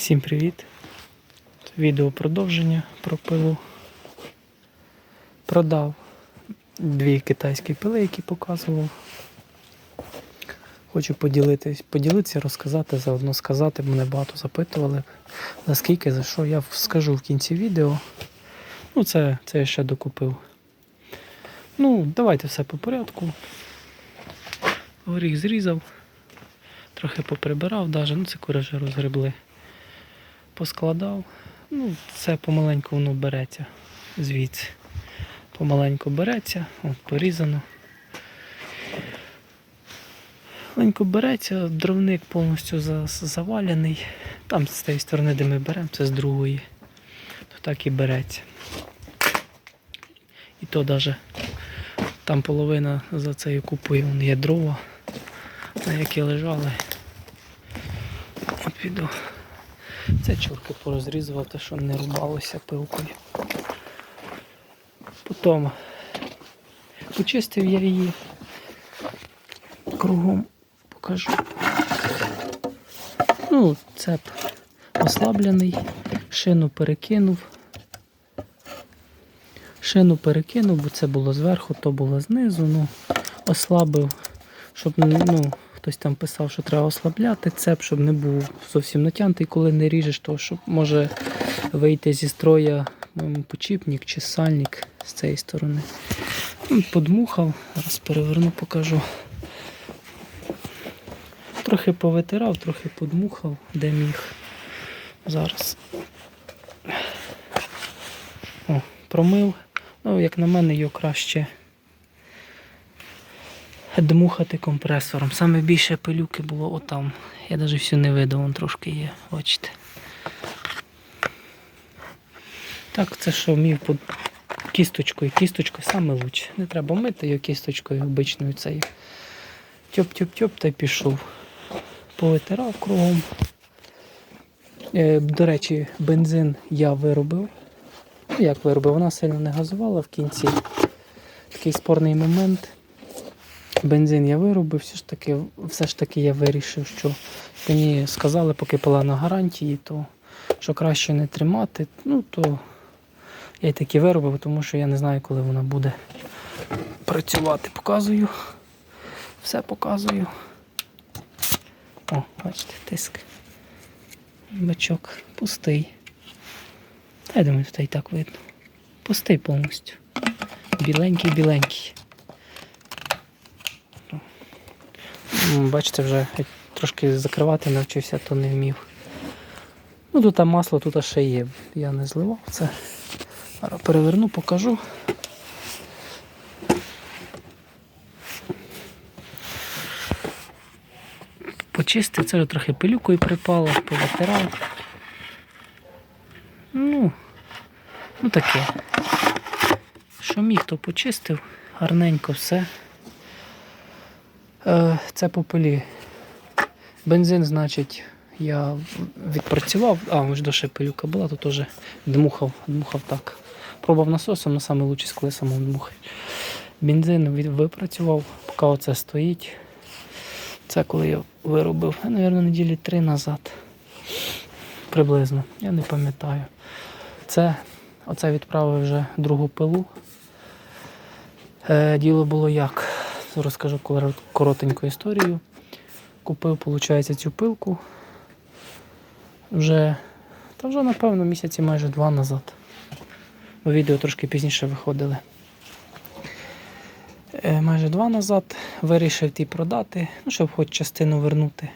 Всім привіт! Відео продовження про пилу. Продав дві китайські пили, які показував. Хочу поділитись, поділитися, розказати, заодно сказати, мене багато запитували, наскільки, за що. Я скажу в кінці відео. Ну, це, це я ще докупив. Ну, давайте все по порядку. Горіх зрізав, трохи поприбирав, даже, ну це кури вже розгребли. Поскладав. Ну, це помаленьку воно береться звідси. Помаленьку береться, от порізано. Маленько береться, дровник повністю завалений. Там з тієї сторони, де ми беремо, це з другої. То так і береться. І то навіть там половина за цією купою є дрова, на які лежали. От піду. Це чурки порозрізував, те, що не рубалося пилкою. Потім почистив я її кругом покажу. Ну, цеп ослаблений, шину перекинув. Шину перекинув, бо це було зверху, то було знизу. Ну, ослабив, щоб ну, хтось там писав, що треба ослабляти цеп, щоб не був зовсім натягнутий, коли не ріжеш, то щоб може вийти зі строя почіпник чи сальник з цієї сторони. Ну, Подмухав, зараз переверну, покажу. Трохи повитирав, трохи подмухав, де міг. Зараз. О, промив. Ну, як на мене, його краще дмухати компресором. Саме більше пилюки було отам. Я навіть всю не видав, вон трошки є, бачите. Так, це що вмів под кісточкою. Кісточкою саме лучше. Не треба мити його кісточкою обичною цією. Тьоп-тьоп-тьоп та й пішов. Повитирав кругом. Е, до речі, бензин я виробив. Ну, як виробив, вона сильно не газувала в кінці. Такий спорний момент. Бензин я виробив, все ж таки, все ж таки я вирішив, що мені сказали, поки пила на гарантії, то що краще не тримати, ну то я й таки виробив, тому що я не знаю, коли вона буде працювати. Показую. Все показую. О, бачите, тиск. Бачок пустий. Та я думаю, тут і так видно. Пустий повністю. Біленький, Бачите, вже як трошки закривати навчився, то не вмів. Ну тут масло тут ще є. Я не зливав це. Зараз переверну, покажу. Почистив, це вже трохи пилюкою припало, повитирав. Ну, ну таке. Що міг, то почистив, гарненько все. Е, це по пилі. Бензин, значить, я відпрацював, а може до ще пилюка була, то теж дмухав, дмухав так. Пробував насосом, але саме лучше з коли самому дмухає. Бензин випрацював, поки оце стоїть. Це коли я виробив, я, мабуть, неділі три назад. Приблизно, я не пам'ятаю. Це, оце відправив вже другу пилу. Е, діло було як. Розкажу коротеньку історію. Купив, виходить, цю пилку. Вже, та вже, напевно, місяці майже два назад. Бо відео трошки пізніше виходили. Е, майже два назад вирішив ті продати, ну, щоб хоч частину вернути.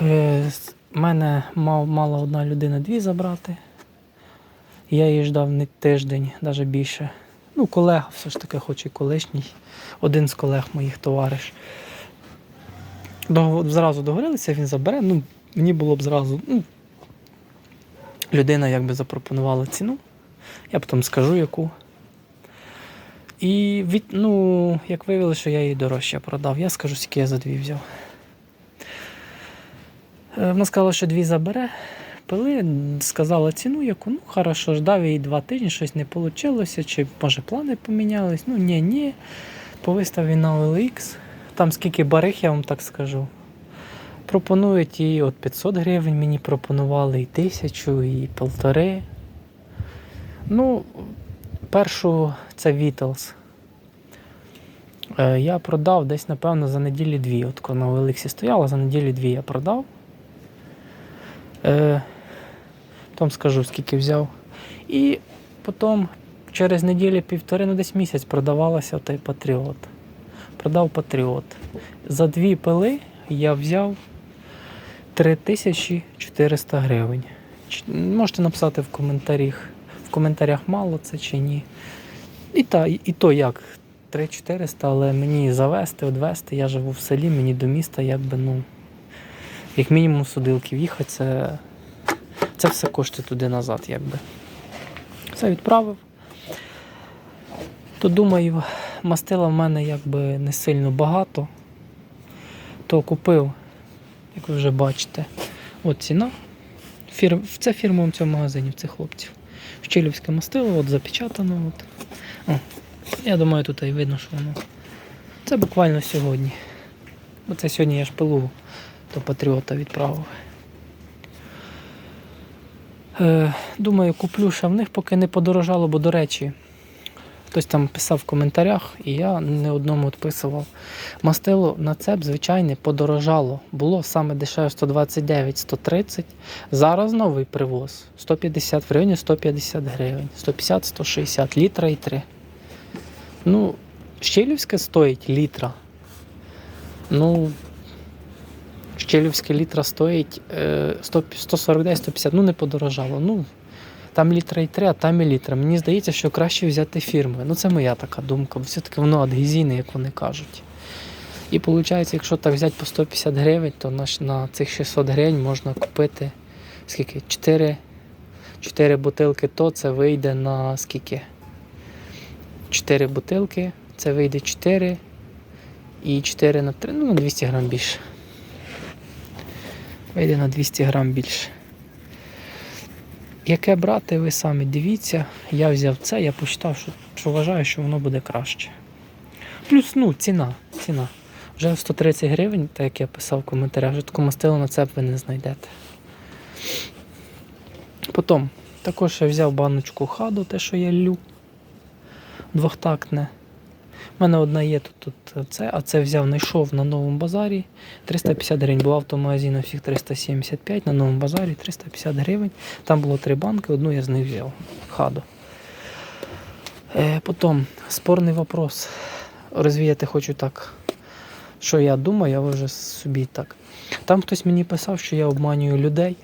Е, мене мав, мала одна людина дві забрати. Я її ждав не тиждень, навіть більше. Ну, колега все ж таки, хоч і колишній, один з колег моїх товариш. Зразу договорилися, він забере. Ну, мені було б зразу. Ну, людина якби запропонувала ціну. Я потім скажу яку. І від, ну, як виявилося, що я її дорожче продав. Я скажу, скільки я за дві взяв. Е, Вона сказала, що дві забере. Пили, сказала ціну, яку, ну, хорошо, ждав її два тижні, щось не вийшло, чи може плани помінялись. Ну, ні, ні. По виставі на OLX. Там скільки барих, я вам так скажу. пропонують і от 500 гривень мені пропонували, і тисячу, і полтори. Ну, першу це Вітлз. Е, я продав десь, напевно, за неділі дві. От коли на Олексі стояла, за неділі дві я продав. Е, потім скажу, скільки взяв. І потім через неділі півтори, ну десь місяць продавалася той Патріот. Продав Патріот. За дві пили я взяв 3400 гривень. Можете написати в коментарях, в коментарях мало це чи ні. І, та, і то як 3400, але мені завести, одвести, я живу в селі, мені до міста, якби, ну, як мінімум судилки в'їхати, це, це все коштує туди назад, якби. Все відправив. То думаю, мастила в мене якби не сильно багато. То купив, як ви вже бачите, от ціна. Фір... Це в цьому магазині в цих хлопців. Щелівське мастило, от запечатано. От. О, я думаю, тут і видно, що воно. Це буквально сьогодні. Бо це сьогодні я ж пилу до Патріота відправив. Е, думаю, куплю ще в них, поки не подорожало, бо до речі, хтось там писав в коментарях, і я не одному відписував. Мастило на цеп, звичайне, подорожало. Було саме дешеве 129-130. Зараз новий привоз 150 в районі 150 гривень. 150-160 літра і 3. Ну, Щелівське стоїть літра. Ну, Щелівське літра стоїть е, 100 149-150, ну не подорожало. Ну, там літра і 3, а там і літра. Мені здається, що краще взяти фірми. Ну, це моя така думка, бо все-таки воно адгезійне, як вони кажуть. І виходить, якщо так взяти по 150 гривень, то на, на цих 600 гривень можна купити скільки? 4, 4 бутилки, то це вийде на скільки? 4 бутилки, це вийде 4 і 4 на 3, ну на 200 грам більше. Вийде на 200 грам більше. Яке брати, ви самі дивіться. Я взяв це, я почитав, що, що вважаю, що воно буде краще. Плюс, ну, ціна. ціна. Вже 130 гривень, так як я писав в коментарях, вже таку мастилу на це ви не знайдете. Потім, також я взяв баночку хаду, те, що я лю. Двохтактне. У мене одна є тут, тут це, а це взяв, знайшов на новому базарі. 350 гривень. Був автомагазин всіх 375, на новому базарі 350 гривень. Там було три банки, одну я з них взяв. Хаду. Е, потім спорний вопрос. Розвіяти хочу так, що я думаю, ви вже собі так. Там хтось мені писав, що я обманюю людей,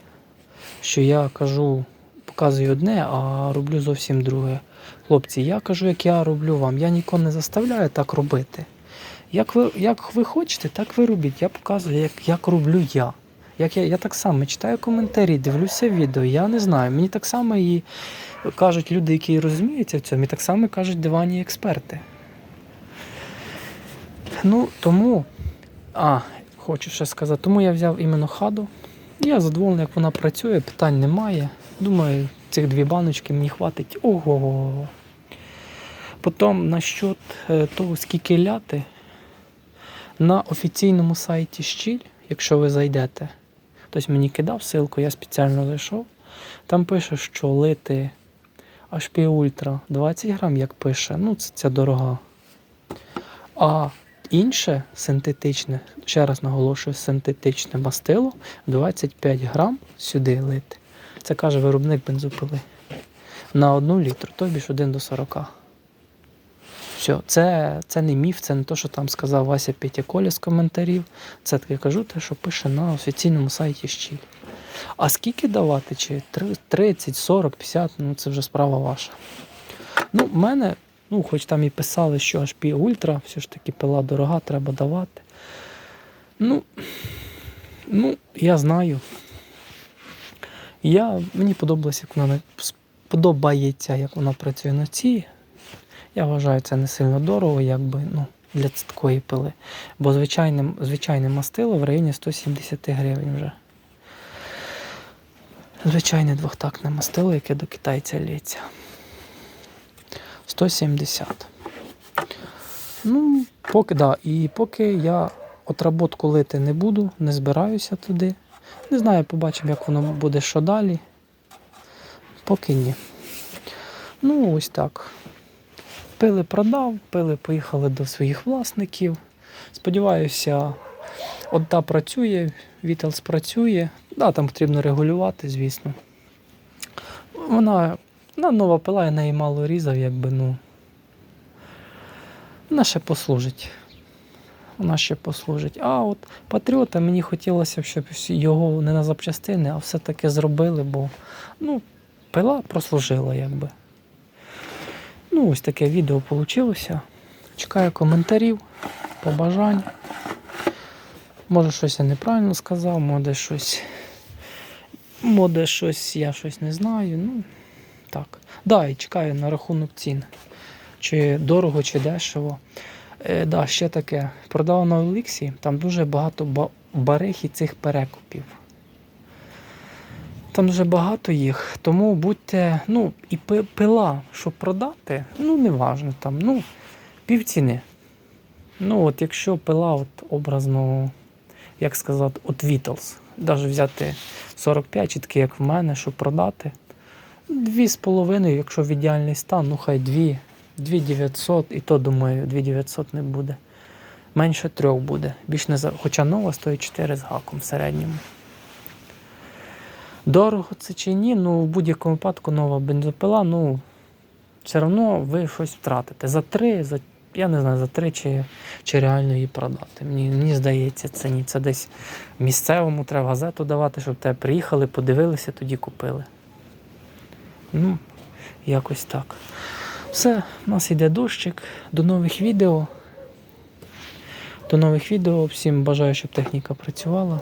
що я кажу, показую одне, а роблю зовсім друге. Хлопці, я кажу, як я роблю вам. Я нікого не заставляю так робити. Як ви, як ви хочете, так ви робіть. Я показую, як, як роблю я. Як я, я так само читаю коментарі, дивлюся відео, я не знаю. Мені так само і кажуть люди, які розуміються в цьому, і так само кажуть дивані експерти. Ну, тому, а, хочу ще сказати, тому я взяв іменно хаду. Я задоволений, як вона працює, питань немає. Думаю, цих дві баночки мені хватить. Ого. Потім насчет е, того, скільки ляти, на офіційному сайті Щіль, якщо ви зайдете, хтось мені кидав ссылку, я спеціально зайшов. Там пише, що лити HP Ultra 20 грам, як пише, ну це ця дорога. А інше синтетичне, ще раз наголошую, синтетичне мастило 25 грам сюди лити. Це каже виробник бензопили. На одну літру, тобі ж 1 до 40. Все, це, це не міф, це не те, що там сказав Вася Петяколя з коментарів. Це таке кажу, те, що пише на офіційному сайті Щіль. А скільки давати? Чи 30, 40, 50, ну це вже справа ваша. Ну, в мене, ну, хоч там і писали, що HP Ultra, все ж таки пила дорога, треба давати. Ну, ну, я знаю. Я, мені подобалося, як вона на- подобається, як вона працює на цій. Я вважаю, це не сильно дорого, якби, ну, для такої пили. Бо звичайне, звичайне мастило в районі 170 гривень вже. Звичайне двохтактне мастило, яке до китайця лється. 170. Ну, поки, да, і поки я отработку лити не буду, не збираюся туди. Не знаю, побачимо, як воно буде що далі. Поки ні. Ну, ось так. Пили продав, пили поїхали до своїх власників. Сподіваюся, одна працює, Вітелс працює. Да, там потрібно регулювати, звісно. Вона, вона нова пила, я неї мало різав, якби, ну. Вона ще послужить. Вона ще послужить. А от Патріота мені хотілося б, щоб його не на запчастини, а все-таки зробили, бо ну, пила прослужила, якби. Ну, ось таке відео вийшло. Чекаю коментарів, побажань. Може, щось я неправильно сказав, може щось. Може, щось я щось не знаю. Ну, так. Да, і чекаю на рахунок цін. Чи дорого, чи дешево. Е, да, ще таке. Продав на Оліксі, там дуже багато ба- бариг і цих перекупів. Там дуже багато їх, тому будьте, ну, і пила, щоб продати, ну, не важно там, ну, півціни. Ну, от якщо пила, от образно, як сказати, от Beatles, навіть взяти 45, чи такі, як в мене, щоб продати. Дві з половиною, якщо в ідеальний стан, ну хай дві, 2900, і то думаю, 2900 не буде. Менше трьох буде. Більш не за... Хоча нова стоїть 4 з гаком в середньому. Дорого це чи ні, ну в будь-якому випадку нова бензопила, ну все одно ви щось втратите. За три, за, я не знаю, за три чи, чи реально її продати. Мені, мені здається, це ні. Це десь місцевому треба газету давати, щоб тебе приїхали, подивилися, тоді купили. Ну, якось так. Все, у нас йде дощик. До нових відео. До нових відео. Всім бажаю, щоб техніка працювала.